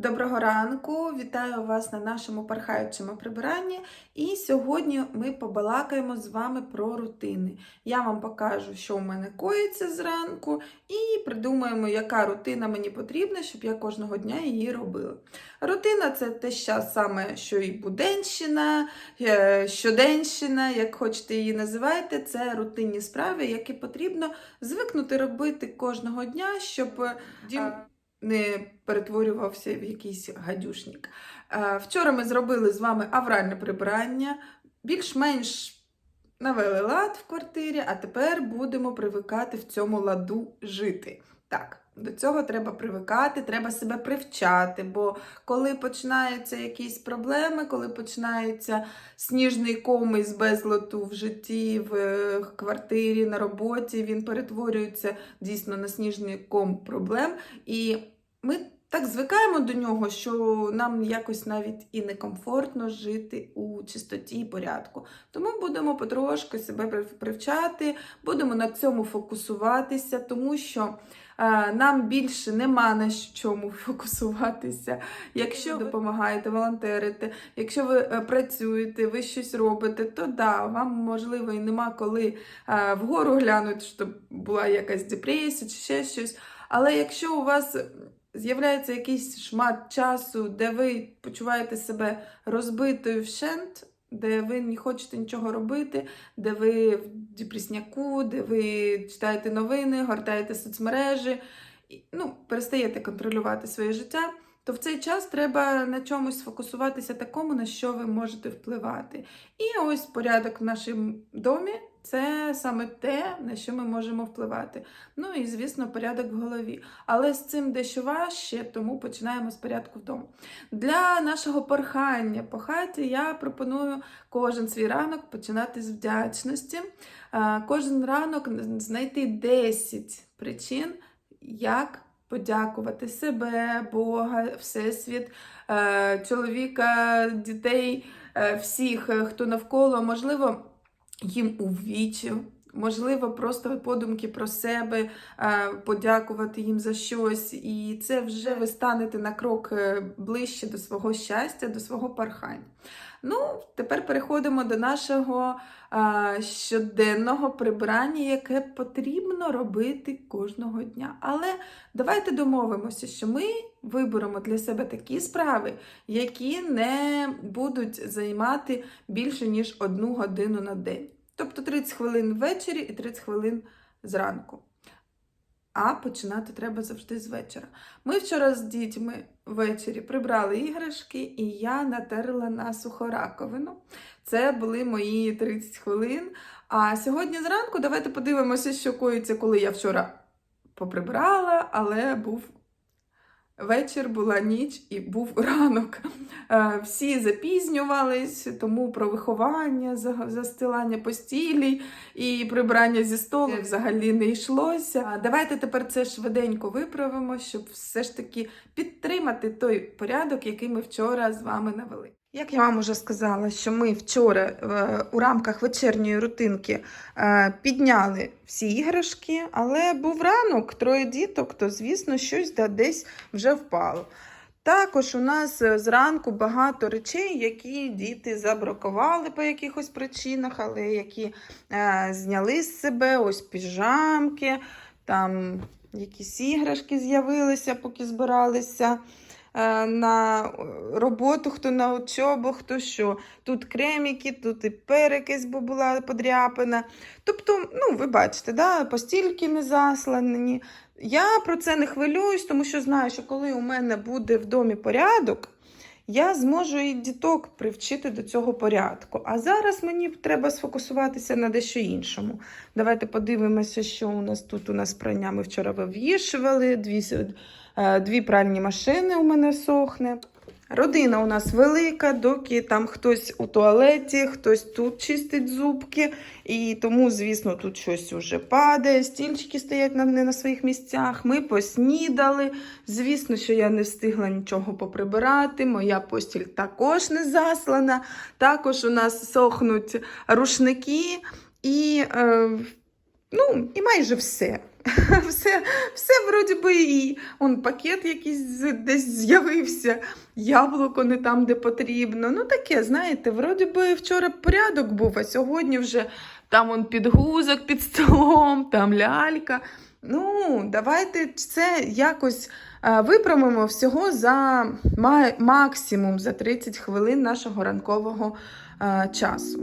Доброго ранку! Вітаю вас на нашому пархаючому прибиранні. І сьогодні ми побалакаємо з вами про рутини. Я вам покажу, що у мене коїться зранку, і придумаємо, яка рутина мені потрібна, щоб я кожного дня її робила. Рутина це те що саме, що і буденщина, е, щоденщина, як хочете її називайте. Це рутинні справи, які потрібно звикнути робити кожного дня, щоб дім не перетворювався в якийсь гадюшник. Е, Вчора ми зробили з вами авральне прибирання, більш-менш навели лад в квартирі, а тепер будемо привикати в цьому ладу жити. Так, до цього треба привикати, треба себе привчати, бо коли починаються якісь проблеми, коли починається сніжний ком із безлоту в житті, в е, квартирі, на роботі, він перетворюється дійсно на сніжний ком проблем. І ми так звикаємо до нього, що нам якось навіть і некомфортно жити у чистоті і порядку. Тому будемо потрошки себе привчати, будемо на цьому фокусуватися, тому що е, нам більше нема на чому фокусуватися. Якщо ви допомагаєте, волонтерите, якщо ви е, працюєте, ви щось робите, то да, вам можливо і нема коли е, вгору глянути, щоб була якась депресія чи ще щось. Але якщо у вас з'являється якийсь шмат часу, де ви почуваєте себе розбитою вщент, де ви не хочете нічого робити, де ви в депресняку, де ви читаєте новини, гортаєте соцмережі, ну, перестаєте контролювати своє життя, то в цей час треба на чомусь сфокусуватися такому, на що ви можете впливати. І ось порядок в нашому домі це саме те, на що ми можемо впливати. Ну і, звісно, порядок в голові. Але з цим дещо важче, тому починаємо з порядку вдома. Для нашого порхання по хаті я пропоную кожен свій ранок починати з вдячності. Кожен ранок знайти 10 причин, як подякувати себе, Бога, Всесвіт, е, чоловіка, дітей, е, всіх, е, хто навколо, можливо, їм у вічі. Можливо, просто подумки про себе, е, подякувати їм за щось, і це вже ви станете на крок е, ближче до свого щастя, до свого пархання. Ну, тепер переходимо до нашого е, щоденного прибирання, яке потрібно робити кожного дня. Але давайте домовимося, що ми виберемо для себе такі справи, які не будуть займати більше, ніж одну годину на день. Тобто 30 хвилин ввечері і 30 хвилин зранку. А починати треба завжди з вечора. Ми вчора з дітьми ввечері прибрали іграшки, і я натерла на сухораковину. Це були мої 30 хвилин. А сьогодні зранку давайте подивимося, що коїться, коли я вчора поприбрала, але був вечір, була ніч і був ранок. Е, Всі запізнювались, тому про виховання, за- застилання постілі і прибрання зі столу взагалі не йшлося. Давайте тепер це швиденько виправимо, щоб все ж таки підтримати той порядок, який ми вчора з вами навели. Як я вам уже сказала, що ми вчора е, у рамках вечірньої рутинки е, підняли всі іграшки, але був ранок, троє діток, то, звісно, щось десь вже впало. Також у нас е, зранку багато речей, які діти забракували по якихось причинах, але які зняли з себе ось піжамки, там якісь іграшки з'явилися, поки збиралися на роботу, хто на учобу, хто що. Тут креміки, тут і перекись, бо була подряпина. Тобто, ну, ви бачите, да, постільки не заслані. Я про це не хвилююсь, тому що знаю, що коли у мене буде в домі порядок, я зможу і діток привчити до цього порядку. А зараз мені треба сфокусуватися на дещо іншому. Давайте подивимося, що у нас тут у нас прання. Ми вчора вивішували, дві, е, дві пральні машини у мене сохне. Родина у нас велика, доки там хтось у туалеті, хтось тут чистить зубки, і тому, звісно, тут щось уже падає, стільчики стоять на, не на своїх місцях. Ми поснідали. Звісно, що я не встигла нічого поприбирати. Моя постіль також не заслана. Також у нас сохнуть рушники і, е, ну, і майже все. Все, все вроді би і он пакет якийсь десь з'явився, яблуко не там, де потрібно. Ну таке, знаєте, вроді би вчора порядок був, а сьогодні вже там он підгузок під столом, там лялька. Ну, давайте це якось е, виправимо всього за ма- максимум за 30 хвилин нашого ранкового е, часу.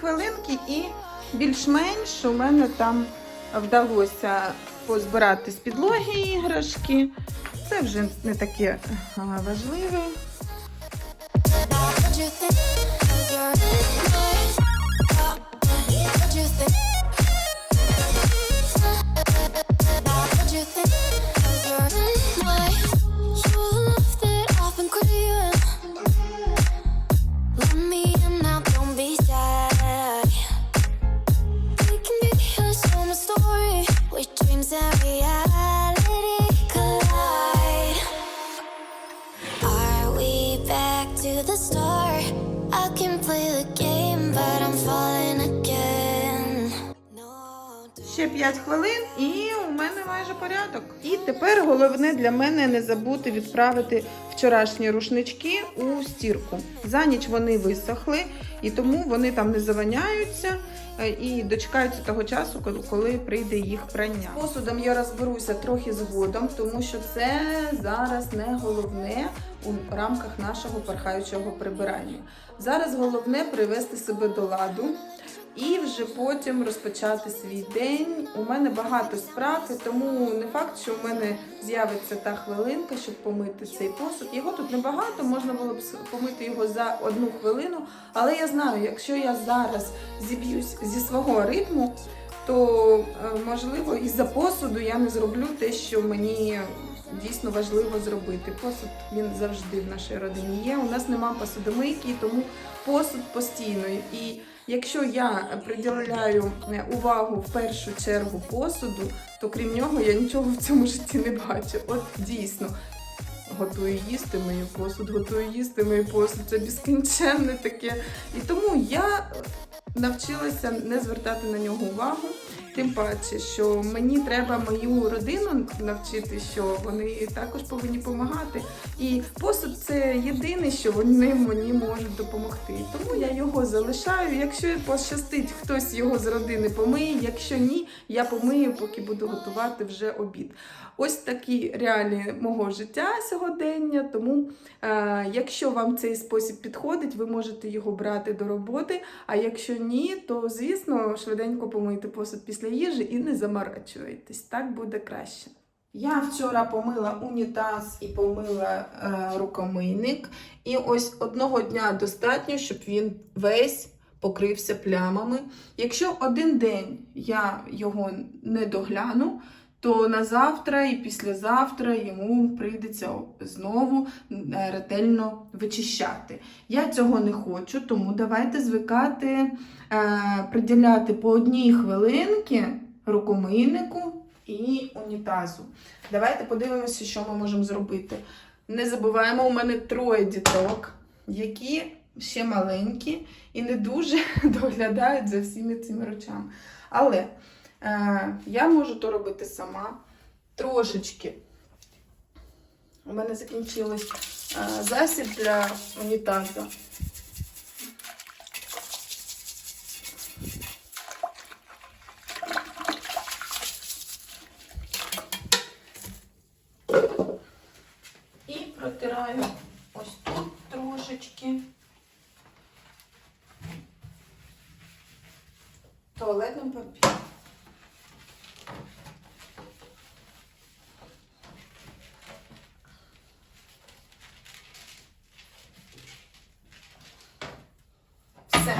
хвилинки і більш-менш у мене там вдалося позбирати з підлоги іграшки. Це вже не таке а, важливе. You think? Головне для мене не забути відправити вчорашні рушнички у стірку. За ніч вони висохли, і тому вони там не заваняються е, і дочекаються того часу, коли- прийде їх прання. Посудом я розберуся трохи згодом, тому що це зараз не головне у рамках нашого пархаючого прибирання. Зараз головне привести себе до ладу і вже потім розпочати свій день. У мене багато справ, і тому не факт, що у мене з'явиться та хвилинка, щоб помити цей посуд. Його тут небагато, можна було б помити його за одну хвилину. Але я знаю, якщо я зараз зіб'юсь зі свого ритму, то е, можливо і за посуду я не зроблю те, що мені. Дійсно важливо зробити. Посуд він завжди в нашій родині є. У нас нема посудомийки, тому посуд постійно. І Якщо я приділяю е, увагу в першу чергу посуду, то крім нього я нічого в цьому житті не бачу. От дійсно. Готую їсти мою посуд, готую їсти мою посуд. Це безкінченне таке. І тому я навчилася не звертати на нього увагу. Тим паче, що мені треба мою родину навчити, що вони також повинні допомагати. І посуд це єдине, що вони мені можуть допомогти. Тому я його залишаю. Якщо пощастить, хтось його з родини помиє. Якщо ні, я помию, поки буду готувати вже обід. Ось такі реалії мого життя сьогодення. Тому, е, якщо вам цей спосіб підходить, ви можете його брати до роботи. А якщо ні, то звісно швиденько помийте посуд після їжі і не заморачуйтесь. Так буде краще. Я вчора помила унітаз і помила е, рукомийник. І ось одного дня достатньо, щоб він весь покрився плямами. Якщо один день я його не догляну, то на завтра і післязавтра йому прийдеться знову е, ретельно вичищати. Я цього не хочу, тому давайте звикати е, приділяти по одній хвилинки рукомийнику і унітазу. Давайте подивимося, що ми можемо зробити. Не забуваємо, у мене троє діток, які ще маленькі і не дуже доглядають за всіми цими речами. Але я можу то робити сама. Трошечки. У мене закінчилось е, засіб для унітазу. І протираю ось тут трошечки. Туалетним папіром. Все.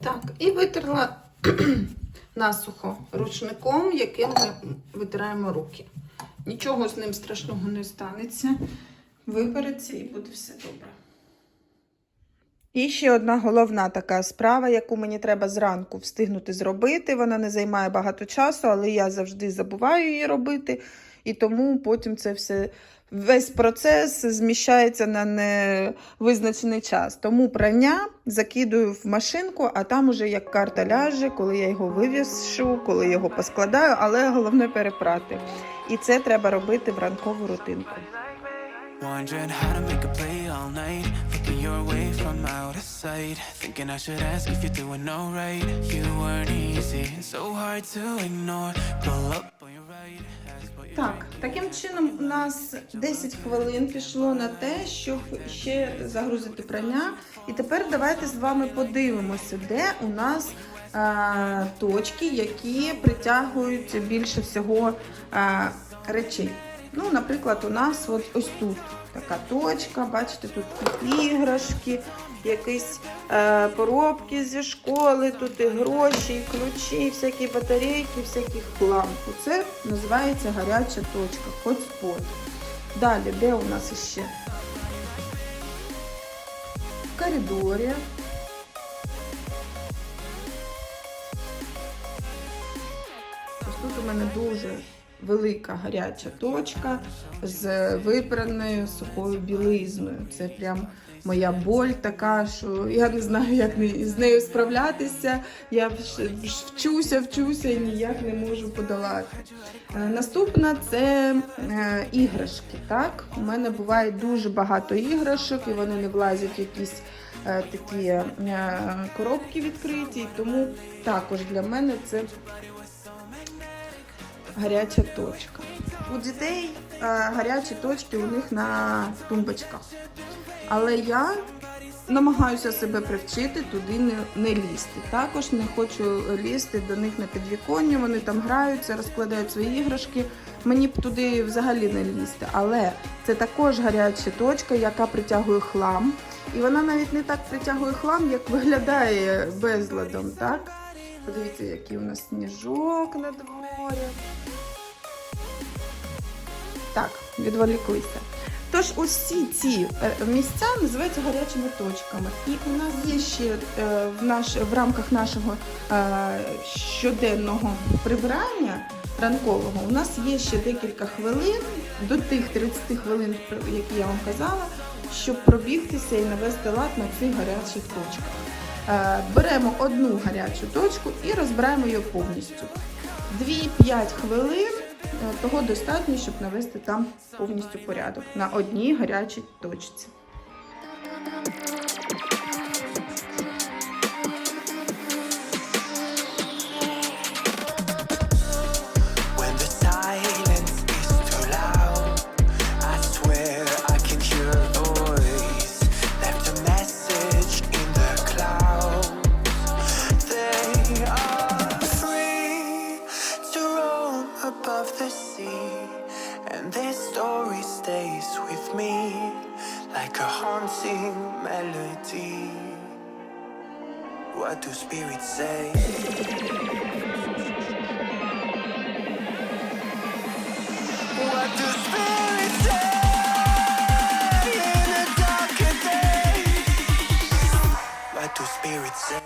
Так, і витерла насухо ручником, яким ми витираємо руки. Нічого з ним страшного не станеться. Вибереться і буде все добре. І ще одна головна така справа, яку мені треба зранку встигнути зробити. Вона не займає багато часу, але я завжди забуваю її робити. І тому потім це все весь процес зміщається на невизначений час. Тому прання закидую в машинку, а там уже як карта ляже, коли я його вивішу, коли його поскладаю, але головне перепрати. І це треба робити в ранкову рутинку. You're away from out of sight. Thinking I should ask if you're doing alright. You weren't easy, so hard to ignore. Pull up Так, таким чином у нас 10 хвилин пішло на те, щоб ще загрузити прання. І тепер давайте з вами подивимося, де у нас е, точки, які притягують більше всього е, речей. Ну, наприклад, у нас от ось тут така точка, бачите, тут іграшки, якісь е, поробки зі школи, тут і гроші, і ключі, і всякі батарейки, всякий хлам. Це називається гаряча точка, хотспот. Далі, де у нас іще? В коридорі. Ось тут у мене дуже велика гаряча точка з випраною сухою білизною. Це прям моя боль така, що я не знаю, як з нею справлятися. Я вчуся, вчуся і ніяк не можу подолати. Е, Наступна це е, іграшки. Так? У мене буває дуже багато іграшок, і вони не влазять в якісь е, такі коробки відкриті. Тому також для мене це гаряча точка. У дітей е, гарячі точки у них на тумбочках. Але я намагаюся себе привчити туди не, не лізти. Також не хочу лізти до них на підвіконня, вони там граються, розкладають свої іграшки. Мені б туди взагалі не лізти. Але це також гаряча точка, яка притягує хлам. І вона навіть не так притягує хлам, як виглядає безладом. Так? Подивіться, який у нас сніжок на дворі. Так, відволіклися. Тож усі ці е, місця називаються гарячими точками. І у нас є ще е, в, наш, в рамках нашого е, щоденного прибирання ранкового, у нас є ще декілька хвилин до тих 30 хвилин, які я вам казала, щоб пробігтися і навести лад на цих гарячих точках. Беремо одну гарячу точку і розбираємо її повністю. 2-5 хвилин е, того достатньо, щоб навести там повністю порядок на одній гарячій точці. Haunting melody. What do spirits say? What do spirits say in darker? What do spirits say?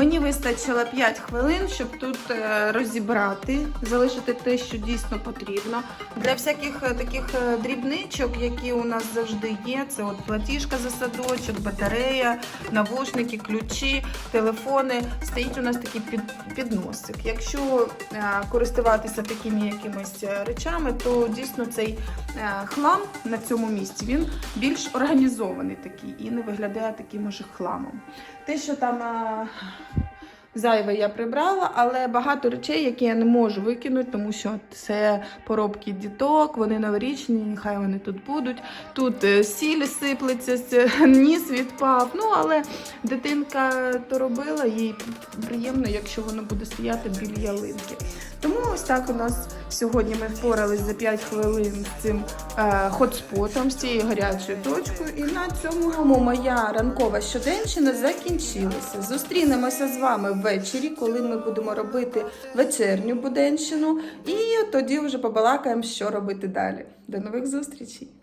Мені вистачило 5 хвилин, щоб тут е, розібрати, залишити те, що дійсно потрібно. Для всяких е, таких е, дрібничок, які у нас завжди є, це от платіжка за садочок, батарея, навушники, ключі, телефони. Стоїть у нас такий підносик. Якщо користуватися такими якимись речами, то дійсно цей хлам на цьому місці він більш організований такий і не виглядає таким уже хламом. Те, що там зайве я прибрала, але багато речей, які я не можу викинути, тому що це поробки діток, вони новорічні, нехай вони тут будуть. Тут е, сіль сиплеться, ніс відпав. Ну, але дитинка то робила, їй приємно, якщо воно буде стояти біля ялинки. Тому ось так у нас сьогодні ми впорались за 5 хвилин з цим е, хотспотом, з цією гарячою точкою. І на цьому моя ранкова щоденщина закінчилася. Зустрінемося з вами ввечері, коли ми будемо робити вечірню буденщину. І тоді вже побалакаємо, що робити далі. До нових зустрічей!